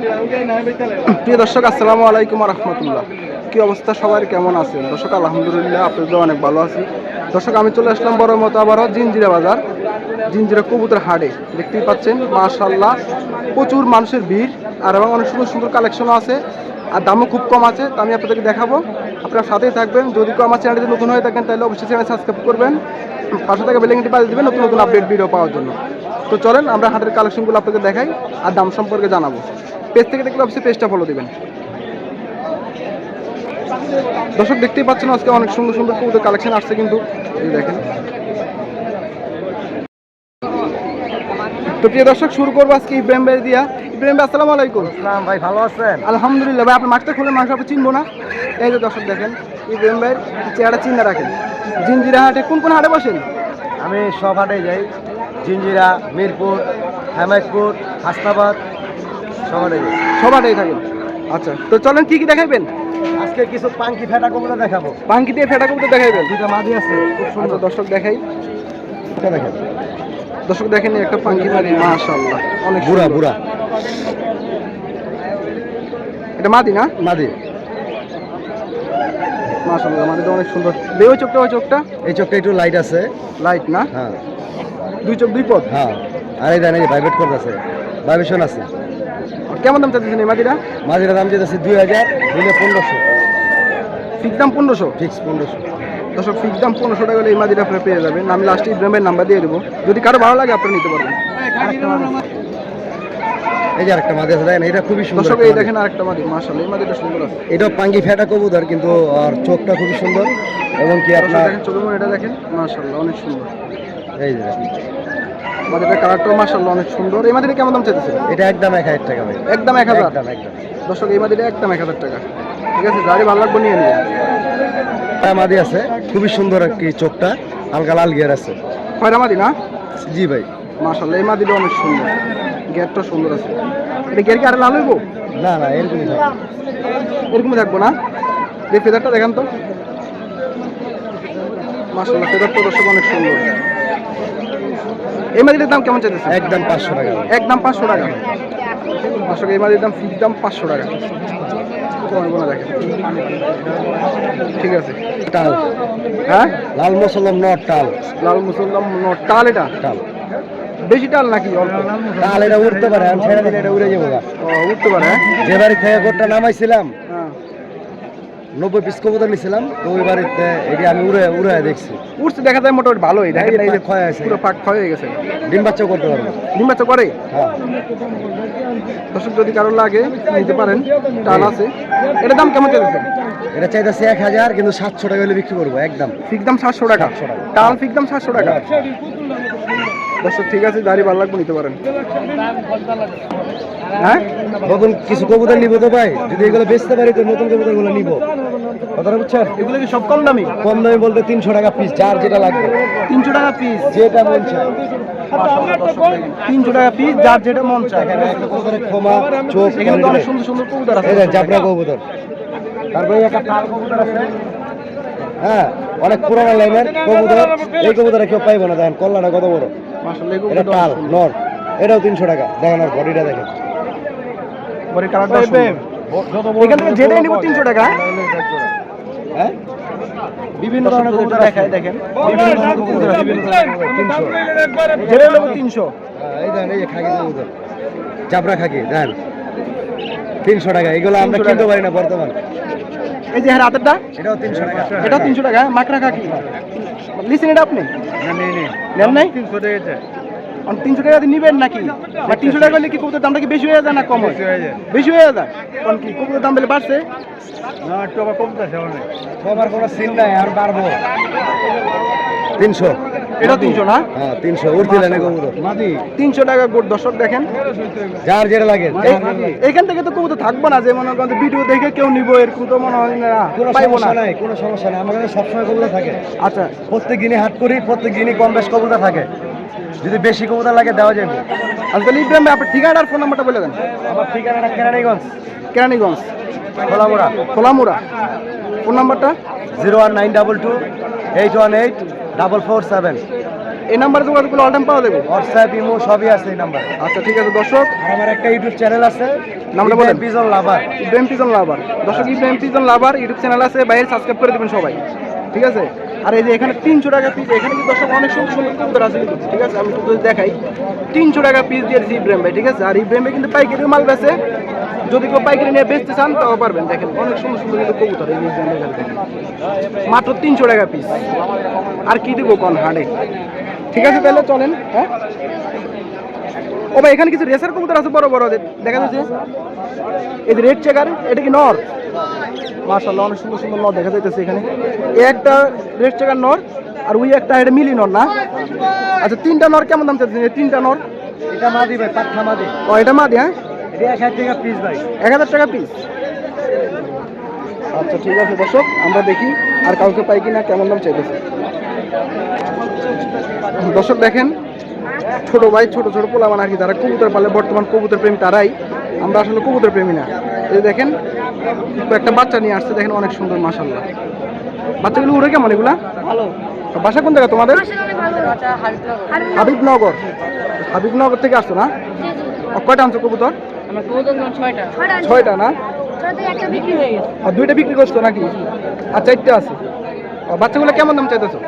প্রিয় দর্শক, আসসালামু আলাইকুম রহমতুল্লাহ। কি অবস্থা? সবার কেমন আছেন? দর্শক, আলহামদুলিল্লাহ, আপনাদের অনেক ভালো আছি। দর্শক, আমি চলে আসলাম বড় মতো আবারও জিনজিরা বাজার, জিনজিরা কবুতর হাটে। দেখতেই পাচ্ছেন মাশাল্লাহ প্রচুর মানুষের ভিড়, আর এবং অনেক সুন্দর সুন্দর কালেকশনও আছে। আর দামও খুব কম আছে, তো আমি আপনাদেরকে দেখাবো। আপনারা সাথেই থাকবেন। যদি কেউ আমার চ্যানেলটি নতুন হয়ে থাকেন, তাহলে অবশ্যই চ্যানেল সাবস্ক্রাইব করবেন। পাশে থেকে বেলিংটি বাজিয়ে দেবেন, নতুন নতুন আপডেট ভিডিও পাওয়ার জন্য। তো চলেন, আমরা হাটের কালেকশনগুলো আপনাদের দেখাই, আর দাম সম্পর্কে জানাব। পেজ থেকে দেখলে অবশ্যই পেজটা ফলো দেবেন। দর্শক দেখতেই পাচ্ছেন আজকে অনেক সুন্দর সুন্দর কবুতর কালেকশন আসছে কিন্তু। দেখেন। তো প্রিয় দর্শক শুরু করব আজকে ইব্রাহিম ভাই দিয়া। ইব্রাহিম ভাই আসসালামু আলাইকুম। ইসলাম ভাই ভালো আছেন? আলহামদুলিল্লাহ ভাই আপনার মাছটা খুলে মাংস আপনি চিনবো না? এই যে দর্শক দেখেন ইব্রাহিম ভাইয়ের চেহারা চিন্তা রাখেন। জিঞ্জিরা হাটে কোন কোন হাটে বসেন? আমি সব হাটে যাই। জিঞ্জিরা মিরপুর হেমায়তপুর হাসনাবাদ সব হাটে যাই সব হাটেই থাকেন আচ্ছা তো চলেন কি কি দেখাইবেন? আজকে কিছু পাঙ্কি ফেটা কমলা দেখাবো। পাঙ্কি দিয়ে ফেটা কবুতর মাঝি আছে খুব আচ্ছা সুন্দর দর্শক দেখাই। এটা দেখেন। দর্শক দেখেন একটা পাঙ্কি মারি মাশাআল্লাহ। অনেক বুড়া বুড়া। এটা মাদি না? মাদি। মাশাআল্লাহ মাদিটা অনেক সুন্দর। বে ওই চোখটা ওই চোখটা। এই চোখটা একটু লাইট আছে। লাইট না? হ্যাঁ। দুই চোখ দুই পথ? হ্যাঁ। আর এই জানি ভাইব্রেট করতেছে। ভাইব্রেশন আছে। কেমন দাম চাচ্ছেন এই মাদিটা মাঝিরা দাম যেতেছে দুই হাজার দিলে পনেরোশো। ফিক্স দাম পনেরোশো? ফিক্স পনেরোশো। দর্শক ফিক্স দাম পনেরোশো টাকা হলে এই মাদিটা আপনি পেয়ে যাবেন। আমি লাস্টে ইব্রাহিমের নাম্বার দিয়ে দেবো। যদি কারও ভালো লাগে আপনি নিতে পারবেন। এই যে আরেকটা মাঝি আছে দেখেন এটা খুবই সুন্দর দর্শক এই দেখেন আরেকটা মাদি মাশাআল্লাহ এই মাদিটা সুন্দর আছে। এটা পাঙ্গি ফেটা কবুতর কিন্তু আর চোখটা খুবই সুন্দর। এবং কি আপনার দেখেন চোখের এটা দেখেন মাশাআল্লাহ অনেক সুন্দর। এই যে। মাদিটার কালারটাও মাশাআল্লাহ অনেক সুন্দর। এই মাদিটা কেমন দাম চাইতেছে এটা একদম এক হাজার টাকা ভাই। একদম এক হাজার? একদম একদম। দর্শক এই মাদিটা একদম এক হাজার টাকা। ঠিক আছে গাড়ি ভালো লাগবে নিয়ে নেবেন মাদি আছে খুবই সুন্দর একটি চোখটা হালকা লাল গিয়ার আছে। খয়রা মাদি না? জি ভাই। মাশাআল্লাহ এই মাদিটা অনেক সুন্দর। গেটটা সুন্দর আছে। এটা গের কি আর লাল হইব? না না এরকমই থাকে। এরকমই থাকব না? এই ফেদারটা দেখান তো। মাশাআল্লাহ ফেদারটা দর্শক অনেক সুন্দর। এই মাদিটার দাম কেমন চাইতেছে? একদম পাঁচশো টাকা। একদম পাঁচশো টাকা। দর্শক এই মাদির দাম ফিক্স দাম পাঁচশো টাকা। কমাবো না দেখেন। ঠিক আছে। টাল। হ্যাঁ? লাল মসলম নট টাল। লাল মুসল্লাম ন- টাল এটা? টাল। বেশি টাল নাকি টাল এটা উঠতে পারে আমি ছেড়ে দিলে এটা উড়ে যাব ও, উঠতে পারে হ্যাঁ? যে বাড়ি থেকে গোটটা নামাইছিলাম নব্বই পিস কবুতর নিছিলাম তো ওই বাড়িতে এটি আমি উড়ে উড়ে দেখছি। উঠছে দেখা যায় মোটামুটি ভালোই। দেখেন এই এই যে যে ক্ষয় আছে। পুরো ফাঁক ক্ষয় হয়ে গেছে। ডিম বাচ্চাও করতে পারব ডিম বাচ্চা করে? হ্যাঁ। দর্শক যদি কারও লাগে নিতে পারেন। টাল আছে। এটার দাম কেমন চলেছে এটা চাইতেছে এক হাজার কিন্তু সাতশো টাকা হলে বিক্রি করব একদম। ফিক্স দাম সাতশো টাকা। 700 টাকা। টাল ফিক্স দাম সাতশো টাকা। দর্শক ঠিক আছে দাড়ি ভালো লাগবে নিতে পারেন। হ্যাঁ? নতুন কিছু কবুতর নিবো তো ভাই। যদি এগুলো বেচতে পারি তো নতুন কবুতরগুলো নিবো। কথাটা বুঝছেন? এগুলো কি সব কম দামি? কম দামে বলতে তিনশো টাকা পিস যার যেটা লাগবে। তিনশো টাকা পিস যেটা মন চায়। তিনশো টাকা পিস যার যেটা মন চায়। ক্ষমা চোখ এখানে অনেক সুন্দর সুন্দর কবুতর আছে। জাবরা কবুতর। তারপরে একটা কবুতর আছে। হ্যাঁ অনেক পুরানো লাইনের কবুতর এই কবুতর কেউ পাইবো না দেখেন কল্লাটা কত বড়। এটা টাল নর এটাও তিনশো টাকা। দেখেন আর বডিটা দেখেন। পরে কালারটা এখান থেকে যেটাই নিব তিনশো টাকা হ্যাঁ? বিভিন্ন ধরনের কবুতর দেখায় দেখেন। বিভিন্ন ধরনের কবুতর আছে, বিভিন্ন তিনশো। তিনশো। এই দেখেন এই খাকি কবুতর। চাপড়া খাকি দেখেন তিনশো টাকা এগুলো আমরা কিনতে পারি না বর্তমান। এই যে হ্যাঁ রাতেরটা এটাও তিনশো টাকা। এটাও তিনশো টাকা মাকড়া কাকি লিসেন এটা আপনি। নেন নাই? তিনশো টাকা দিয়ে নিবেন নাকি? বা তিনশো টাকা হলে কি কবুতর দামটা কি বেশি হয়ে যায় না কম হয়? বেশি হয়ে যায়। কারণ কি কবুতর দাম বেলে বাড়ছে? সবার কোনো সিন নাই আর বাড়বো। তিনশো। এটা তিনশো না? হ্যাঁ তিনশো। কবুতর। তিনশো টাকা গোট। দর্শক দেখেন। যার যেটা লাগে। এইখান থেকে তো কবুতর থাকব না যে মনে করেন ভিডিও দেখে কেউ নিবো এরকম তো মনে হয় না কোনো সমস্যা নাই কোনো সমস্যা নাই। আমার কাছে সবসময় কবুতর থাকে। আচ্ছা। প্রত্যেক দিনই হাট করি প্রত্যেক দিনই কম বেশ কবুতর থাকে। যদি বেশি কবুতর লাগে দেওয়া যাবে। আচ্ছা তাহলে ইব্রাহিম ভাই আপনার ঠিকানা আর ফোন নাম্বারটা বলে দেন। আমার ঠিকানাটা কেরানীগঞ্জ। কেরানীগঞ্জ। খোলামোড়া। খোলামুড়া। ফোন নাম্বারটা? Zero one nine double two eight one eight double four seven. এই নাম্বারে যোগাযোগ করলে অল টাইম পাওয়া যাবে? হোয়াটসঅ্যাপ ইমো সবই আছে এই নাম্বারে। আচ্ছা ঠিক আছে দর্শক। আর আমার একটা ইউটিউব চ্যানেল আছে নামটা বলেন। Pigeon lover. Ibrahim pigeon lover. দর্শক Ibrahim pigeon lover YouTube channel আছে বাইরে সাবস্ক্রাইব করে দেবেন সবাই। ঠিক আছে? আর এই যে এখানে তিনশো টাকা পিস এখানে কিন্তু দর্শক অনেক সুন্দর সুন্দর কবুতর আছে কিন্তু ঠিক আছে? আমি তোদের দেখাই। তিনশো টাকা পিস দিয়ে দিচ্ছি ইব্রাহিম ভাই ঠিক আছে? আর ইব্রাহিম ভাই কিন্তু পাইকারি মাল বেছে যদি কেউ পাইকারি নিয়ে বেচতে চান তাও পারবেন। দেখেন অনেক সুন্দর সুন্দর কিন্তু কবুতর এই মাত্র তিনশো টাকা পিস আর কি দিব কোন হাড়ে? ঠিক আছে তাহলে চলেন হ্যাঁ? ও ভাই এখানে কিছু রেসার কবুতর আছে বড় বড় দেখা যাচ্ছে। এই যে রেড চেকার এটা কি নর? মাশাআল্লাহ অনেক সুন্দর সুন্দর নর দেখা যাইতেছে এখানে। এই একটা রেড চেকার নর আর ওই একটা এটা মিলি নর না? আচ্ছা তিনটা নর কেমন দাম চাচ্ছেন? তিনটা নর? এটা মাদি ভাই পাটনা মাদি। ও এটা মা দিয়ে হ্যাঁ? এটা ষাট টাকা পিস ভাই। এক হাজার টাকা পিস আচ্ছা ঠিক আছে দর্শক আমরা দেখি আর কাউকে পাই কিনা কেমন দাম চাইতেছে। দর্শক দেখেন ছোট ভাই ছোট ছোট পোলামান আর কি যারা কবুতর পালে বর্তমান কবুতর প্রেমী তারাই। আমরা আসলে কবুতর প্রেমী না। এই দেখেন তো একটা বাচ্চা নিয়ে আসছে দেখেন অনেক সুন্দর মাসাল্লাহ বাচ্চাগুলো উড়ে কেমন এগুলা? ভালো। বাসা কোন জায়গা তোমাদের? হাবিবনগর। হাবিবনগর। থেকে আসছো না? ও, কয়টা আনছো কবুতর? ছয়টা। ছয়টা না? একটা বিক্রি হয়ে গেছে। আর দুইটা বিক্রি করছ নাকি? আর চারটে আছে। আর বাচ্চাগুলো কেমন দাম চাইতেছো?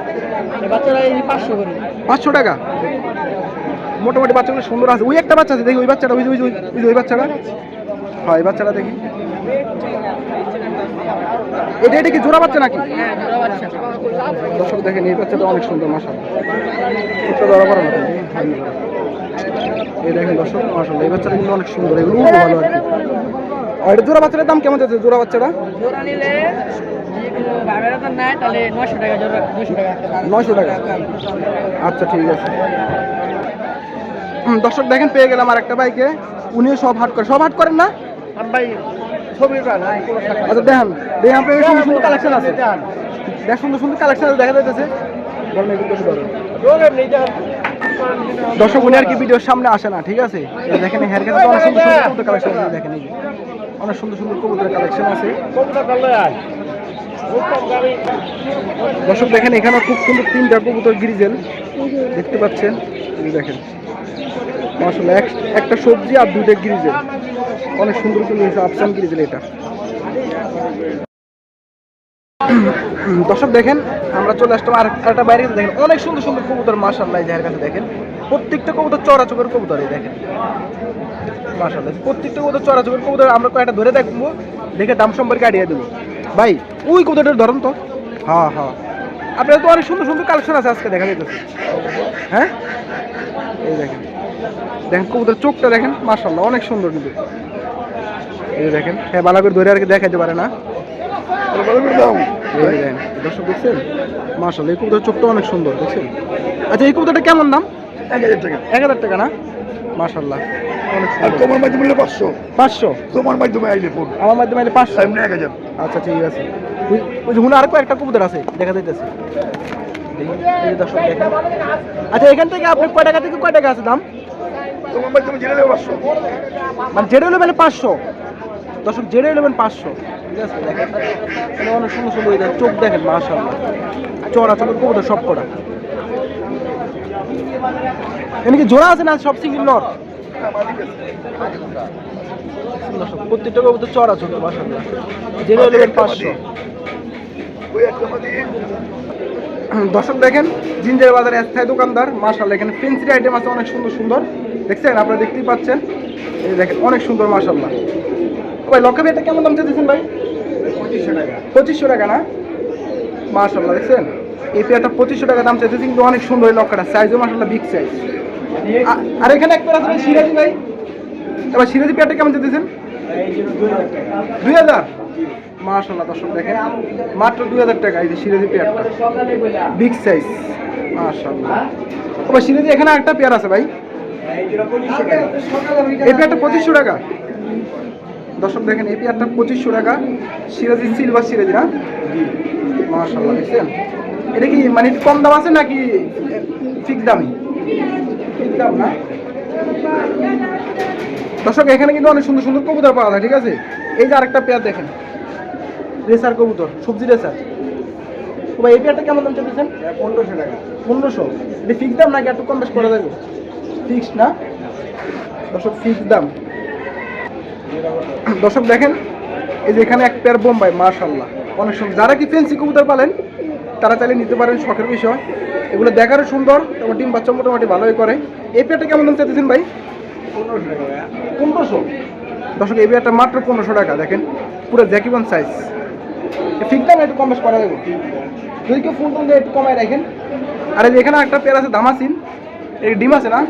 পাঁচশো টাকা? মোটামুটি বাচ্চাগুলো সুন্দর আছে। ওই একটা বাচ্চা আছে দেখি ওই বাচ্চাটা ওই ওই ওই বাচ্চাটা। হ্যাঁ এই বাচ্চাটা দেখি। এটা এটা কি জোড়া বাচ্চা নাকি? হ্যাঁ জোড়া বাচ্চা। দর্শক দেখেন এই বাচ্চাটা অনেক সুন্দর না কিন্তু, হ্যাঁ, এই দেখেন দর্শক মাসাল এই বাচ্চাটা কিন্তু অনেক সুন্দর এগুলো ভালো আর কি। আর এটা জোড়া বাচ্চাটার দাম কেমন যাচ্ছে জোড়া বাচ্চাটা? জোড়া নিলে নয়শো টাকা আচ্ছা ঠিক আছে। হুম, দর্শক দেখেন পেয়ে গেলাম আর একটা বাইকে। উনিও সব হাট করে সব হাট করেন না? আচ্ছা দেখেন দেখেন আপনার সুন্দর সুন্দর কালেকশন আছে। দেখ সুন্দর সুন্দর কালেকশন আছে দেখা যাইতেছে। দর্শক উনি আর কি ভিডিওর সামনে আসে না, ঠিক আছে? দেখেন হেয়ার কাছে অনেক সুন্দর সুন্দর কবুতর কালেকশন আছে, দেখেন এই। অনেক সুন্দর সুন্দর কবুতরের কালেকশন আছে। দর্শক, দেখেন এখানে খুব সুন্দর তিনটা কবুতর গ্রিজেল দেখতে পাচ্ছেন? দেখেন। মাসাল্লাহ এক একটা সবজি আর দুইটা গ্রিজেল অনেক সুন্দর সুন্দর হয়েছে আফসান গ্রিজেল এটা। দর্শক, দেখেন আমরা চলে আসলাম আর একটা বাইরে দেখেন, অনেক সুন্দর সুন্দর কবুতর মাসাল্লাহ যার কাছে দেখেন। প্রত্যেকটা কবুতর চড়া চোখের কবুতর এই দেখেন। মাসাল্লাহ প্রত্যেকটা কবুতর চড়া চোখের কবুতর, আমরা কয়েকটা ধরে দেখব, দেখে দাম সম্পর্কে আইডিয়া দেবো। ভাই, ওই কবুতরটার ধরুন তো? হ্যাঁ হ্যাঁ। আপনার তো অনেক সুন্দর সুন্দর কালেকশন আছে আজকে, দেখা যেতেছে হ্যাঁ? এই দেখেন। দেখেন কবুতর চোখটা দেখেন মাসাল্লাহ অনেক সুন্দর কিন্তু। এই দেখেন হ্যাঁ ভালো করে ধরে আর কি দেখাইতে পারে না। দর্শক দেখছেন? মাসাল্লাহ এই কবুতর চোখটা অনেক সুন্দর দেখছেন? আচ্ছা এই কবুতরটা কেমন দাম? এক হাজার টাকা। এক হাজার টাকা না? আর তোমার মাধ্যমে পাঁচশো। পাঁচশো? তোমার মাধ্যমে আইলে ফোন আমার মাধ্যমে এলে পাঁচশো? এমনি এক হাজার। আচ্ছা ঠিক আছে। ওই- যে আর কয়েকটা কবুতর আছে দেখা যাইতেছে। আচ্ছা এখান থেকে আপনি কয় টাকা থেকে কয় টাকা আছে দাম? তোমার মাধ্যমে নেবে পাঁচশো। মানে পাঁচশো। দর্শক জেডে নেবেন পাঁচশো। ঠিক আছে? দেখেন অনেক সুন্দর সুন্দর দেখেন, চোখ দেখেন মাশাল্লাহ চড়া চোখের কবুতর সব করা এখানে কি জোড়া আছে না সব সিঙ্গেল নট প্রত্যেকটা কবুতর চড়া চোখ মাশাল্লাহ জেডে নেবেন পাঁচশো। দর্শক দেখেন জিঞ্জার বাজারে স্থায়ী দোকানদার মার্শাল্লাহ এখানে ফেন্সির আইটেম আছে অনেক সুন্দর সুন্দর। দেখছেন? আপনারা দেখতেই পাচ্ছেন। দেখেন অনেক সুন্দর মার্শাল্লাহ ভাই লক্ষ্য এটা কেমন দাম চাইতেছেন ভাই? পঁচিশশো টাকা পঁচিশশো টাকা না? মার্শাল্লাহ দেখছেন? এই পেয়ারটা পঁচিশশো টাকা দাম চাইতেছে কিন্তু অনেক সুন্দর এই লক্ষ্যটা সাইজও মার্শাল্লাহ বিগ সাইজ আর এখানে একটা আছে ভাই, সিরাজি ভাই। এবার সিরাজি পেয়ারটা কেমন চাইতেছেন? দুই হাজার। মার্শাল্লাহ দর্শক দেখেন মাত্র দুই হাজার টাকা এই যে সিরাজি পেয়ারটা। বিগ সাইজ ও ভাই সিরাজি এখানে একটা পেয়ার আছে ভাই। এই পেয়ারটা পঁচিশশো টাকা। দর্শক দেখেন এই পেয়ারটা পঁচিশশো টাকা। সিরাজি সিলভার সিরাজি না মাশাআল্লাহ দেখছেন? এটা কি মানে কম দাম আছে নাকি ফিক্স দামই ফিক্স দাম না? দর্শক এখানে কিন্তু অনেক সুন্দর সুন্দর কবুতর পাওয়া যায় ঠিক আছে? এই যে আরেকটা পেয়ার দেখেন। রেসার কবুতর সবজি রেসার। এই পেয়ারটা কেমন দাম চাইতেছেন? পনেরোশো টাকা। পনেরোশো? এটা ফিক্স দাম নাকি একটু কম বেশ করা যাবে? ফিক্স না? দর্শক ফিক্স দাম। দর্শক দেখেন এই যে এখানে এক পেয়ার বোম্বাই মার্শাল্লাহ অনেক সুন্দর। যারা কি ফেন্সি কবুতর পালেন তারা চাইলে নিতে পারেন শখের বিষয়। এগুলো দেখারও সুন্দর এবং ডিম বাচ্চা মোটামুটি ভালোই করে। এই পেয়ারটা কেমন দাম চাইতেছেন ভাই? পনেরোশো দর্শক এই পেয়ারটা মাত্র পনেরোশো টাকা দেখেন। পুরো জ্যাকিবন সাইজ ফিক্স দাম একটু কম বেশ করা যাবে। যদি কেউ টুল দিয়ে একটু কমায় রাখেন আর এই যে এখানে একটা পেয়ার আছে দামাসিন। এই ডিম আছে না?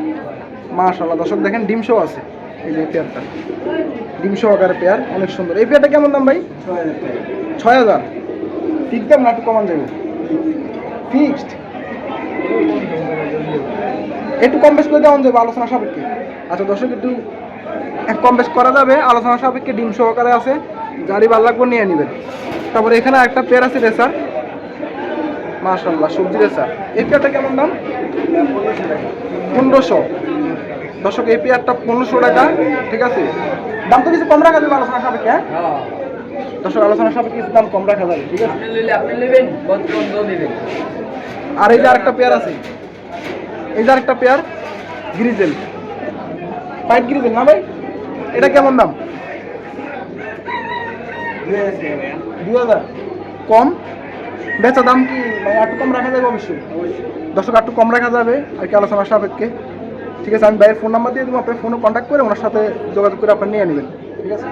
মাশাল্লাহ দর্শক দেখেন ডিম শো আছে। এই যে পেয়ারটা। ডিম শো আকারের পেয়ার, অনেক সুন্দর। এই পেয়ারটা কেমন দাম ভাই? ছয় হাজার। ফিক্স দাম না একটু কমান যাবে ফিক্সড একটু কম বেশ করে দেওয়া যাবে, আলোচনা সাপেক্ষে। আচ্ছা দর্শক, একটু এক কম বেশ করা যাবে, আলোচনা সাপেক্ষে ডিম সহকারে আছে। গাড়ি ভালো লাগবে নিয়ে নেবেন। তারপরে এখানে একটা পেয়ার আছে রেসার। মাশাল্লাহ সবজি রেসার। এই পেয়ারটা কেমন দাম? পনেরোশো। দর্শক এই পেয়ারটা পনেরোশো টাকা ঠিক আছে? দাম তো কিছু কম রাখা যাবে আলোচনা সাপেক্ষে হ্যাঁ? দর্শক আলোচনা সাপেক্ষে কিছু দাম কম রাখা যাবে ঠিক আছে? আর এই যে আরেকটা পেয়ার আছে এই যে আরেকটা পেয়ার গ্রিজেল। হোয়াইট গ্রিজেল না ভাই? এটা কেমন দাম? দুই হাজার। কম? বেচা দাম কি ভাই একটু কম রাখা যাবে অবশ্যই। দর্শক একটু কম রাখা যাবে আর কি আলোচনা সাপেক্ষে। ঠিক আছে আমি ভাইয়ের ফোন নাম্বার দিয়ে দেবো আপনার ফোনে কন্ট্যাক্ট করে ওনার সাথে যোগাযোগ করে আপনি নিয়ে নেবেন ঠিক আছে?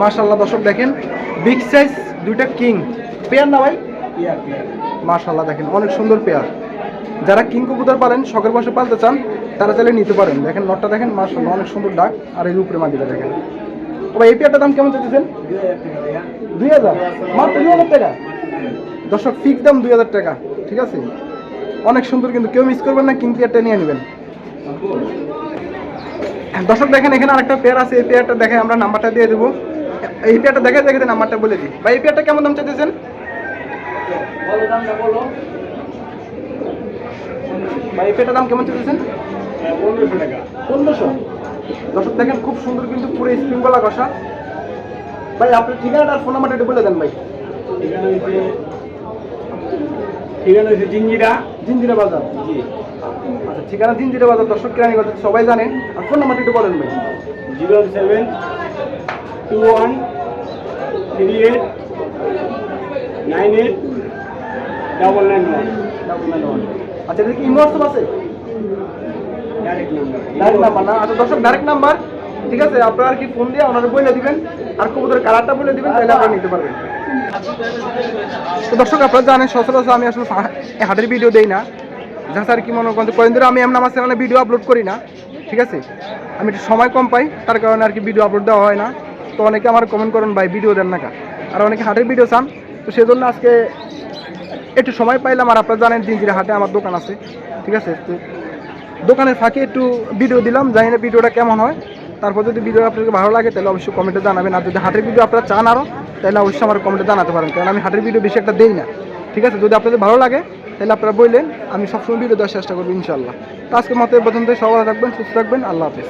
মাশাল্লাহ দর্শক দেখেন বিগ সাইজ দুইটা কিং পেয়ার না ভাই? মাশাল্লাহ দেখেন অনেক সুন্দর পেয়ার। যারা কিং কবুতর পারেন শখের বসে পালতে চান তারা চাইলে নিতে পারেন। দেখেন নটটা দেখেন মাশাল্লাহ অনেক সুন্দর ডাক আর এই উপরে মাদিটা দেখেন। ও ভাই এই পেয়ারটার দাম কেমন চাইতেছেন? দুই হাজার টাকা দুই হাজার? মাত্র দুই হাজার টাকা? দর্শক ফিক্স দাম দুই হাজার টাকা ঠিক আছে? অনেক সুন্দর কিন্তু কেউ মিস করবেন না কিং পেয়ারটা নিয়ে নেবেন। দর্শক দেখেন এখানে আরেকটা পেয়ার আছে এই পেয়ারটা দেখে আমরা নাম্বারটা দিয়ে দেবো। এই পেয়ারটা দেখে দেখে নাম্বারটা বলে দিই। ভাই এই পেয়ারটা কেমন দাম চাইতেছেন? এই পেয়ারটার দাম কেমন চাইতেছেন? পনেরোশো। টাকা দর্শক দেখেন খুব সুন্দর কিন্তু পুরো কষা ভাই আপনার ঠিকানাটা আর ফোন নাম্বারটা একটু বলে দেন ভাই। ঠিকানা ঠিকানা হচ্ছে জিঞ্জিরা। জিঞ্জিরা বাজার। জি। আচ্ছা ঠিকানা জিঞ্জিরা বাজার দর্শক কেরানি বাজার সবাই জানেন। আর ফোন নাম্বারটা একটু বলেন ভাই। Zero seven two one three eight nine eight double nine one. আচ্ছা এটা কি ইমো হোয়াটসঅ্যাপ আছে? ডাইরেক্ট নাম্বার ডাইরেক্ট নাম্বার না? আচ্ছা দর্শক ডাইরেক্ট নাম্বার ঠিক আছে আপনারা কি ফোন দিয়ে ওনারা বলে দিবেন। আর কবুতরের কালারটা বলে দিবেন তাহলে আপনারা নিতে পারবেন। তো দর্শক, আপনারা জানেন, সচরাচর আমি আসলে হাটের ভিডিও দেই না। যা স্যার কি মনে করেন, কয়েকদিন আমি এমন আমার চ্যানেলে ভিডিও আপলোড করি না, ঠিক আছে? আমি একটু সময় কম পাই, তার কারণে আর কি ভিডিও আপলোড দেওয়া হয় না। তো অনেকে আমার কমেন্ট করেন, ভাই ভিডিও দেন না আর অনেকে হাটের ভিডিও চান। তো সেজন্য আজকে একটু সময় পাইলাম, আর আপনারা জানেন দিনজিরা হাটে আমার দোকান আছে, ঠিক আছে? তো দোকানের ফাঁকে একটু ভিডিও দিলাম, জানি না ভিডিওটা কেমন হয়। তারপর যদি ভিডিও আপনাদের ভালো লাগে, তাহলে অবশ্যই কমেন্টে জানাবেন। আর যদি হাটের ভিডিও আপনারা চান আরও তাহলে অবশ্যই আমার কমেন্টে জানাতে পারেন, কারণ আমি হাটের ভিডিও বেশি একটা দেই না। ঠিক আছে? যদি আপনাদের ভালো লাগে, তাহলে আপনারা বললেন, আমি সবসময় ভিডিও দেওয়ার চেষ্টা করব ইনশাল্লাহ তো আজকের মতো এ পর্যন্ত সবাই থাকবেন, সুস্থ থাকবেন। আল্লাহ হাফেজ।